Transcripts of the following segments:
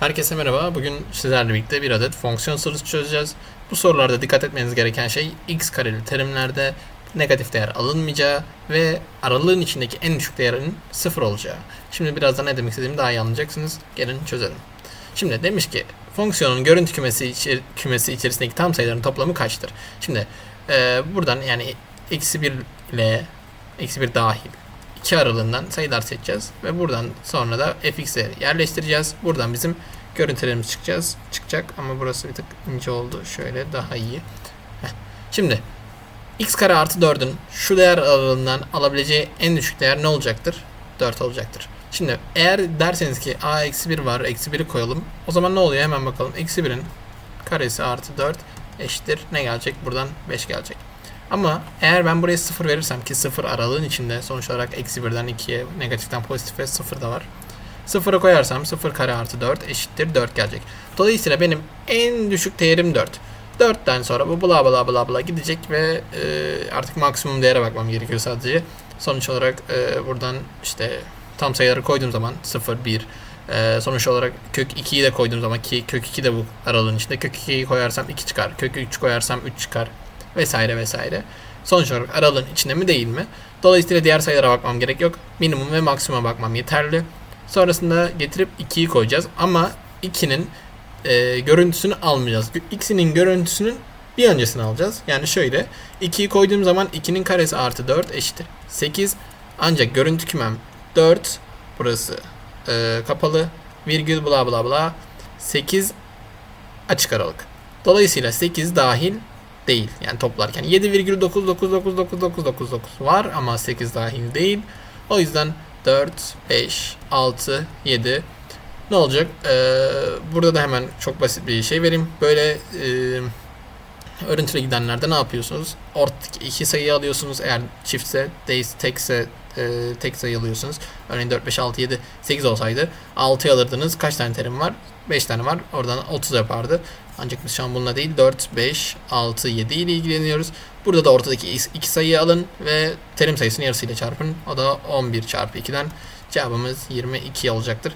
Herkese merhaba. Bugün sizlerle birlikte bir adet fonksiyon sorusu çözeceğiz. Bu sorularda dikkat etmeniz gereken şey x kareli terimlerde negatif değer alınmayacağı ve aralığın içindeki en düşük değerin sıfır olacağı. Şimdi birazdan ne demek istediğimi daha iyi anlayacaksınız. Gelin çözelim. Şimdi demiş ki fonksiyonun görüntü kümesi, içi- kümesi içerisindeki tam sayıların toplamı kaçtır? Şimdi e, buradan yani eksi 1 ile eksi 1 dahil 2 aralığından sayılar seçeceğiz ve buradan sonra da fx'e yerleştireceğiz. Buradan bizim görüntülerimiz çıkacağız. Çıkacak ama burası bir tık ince oldu. Şöyle daha iyi. Heh. Şimdi x kare artı 4'ün şu değer aralığından alabileceği en düşük değer ne olacaktır? 4 olacaktır. Şimdi eğer derseniz ki a eksi 1 var eksi 1'i koyalım. O zaman ne oluyor hemen bakalım. Eksi 1'in karesi artı 4 eşittir. Ne gelecek? Buradan 5 gelecek. Ama eğer ben buraya 0 verirsem ki 0 aralığın içinde sonuç olarak eksi 1'den 2'ye negatiften pozitife 0 da var. 0'a koyarsam 0 kare artı 4 eşittir 4 gelecek. Dolayısıyla benim en düşük değerim 4. 4'ten sonra bu bla bla bla bla gidecek ve e, artık maksimum değere bakmam gerekiyor sadece. Sonuç olarak e, buradan işte tam sayıları koyduğum zaman 0, 1, e, sonuç olarak kök 2'yi de koyduğum zaman ki kök 2 de bu aralığın içinde. Kök 2'yi koyarsam 2 çıkar. Kök 3 koyarsam 3 çıkar vesaire vesaire. Sonuç olarak aralığın içinde mi değil mi? Dolayısıyla diğer sayılara bakmam gerek yok. Minimum ve maksimuma bakmam yeterli. Sonrasında getirip 2'yi koyacağız ama 2'nin e, görüntüsünü almayacağız. X'inin görüntüsünün bir öncesini alacağız. Yani şöyle 2'yi koyduğum zaman 2'nin karesi artı 4 eşittir 8. Ancak görüntü kümem 4 burası e, kapalı virgül bla bla bla 8 açık aralık. Dolayısıyla 8 dahil değil. Yani toplarken 7,9999999 var ama 8 dahil değil. O yüzden 4, 5, 6, 7 ne olacak? Ee, burada da hemen çok basit bir şey vereyim. Böyle e, örüntüle gidenlerde ne yapıyorsunuz? Ortadaki iki sayıyı alıyorsunuz. Eğer çiftse, değilse, tekse e, tek sayı alıyorsunuz. Örneğin 4, 5, 6, 7, 8 olsaydı 6'yı alırdınız. Kaç tane terim var? 5 tane var. Oradan 30 yapardı. Ancak biz şu an bununla değil 4, 5, 6, 7 ile ilgileniyoruz. Burada da ortadaki iki sayıyı alın ve terim sayısını yarısıyla çarpın. O da 11 çarpı 2'den cevabımız 22 olacaktır.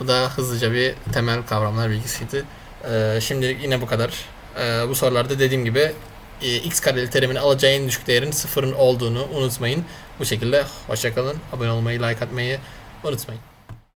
Bu da hızlıca bir temel kavramlar bilgisiydi. Ee, şimdi yine bu kadar. Ee, bu sorularda dediğim gibi e, x kareli terimini alacağı en düşük değerin sıfırın olduğunu unutmayın. Bu şekilde hoşçakalın. Abone olmayı, like atmayı unutmayın.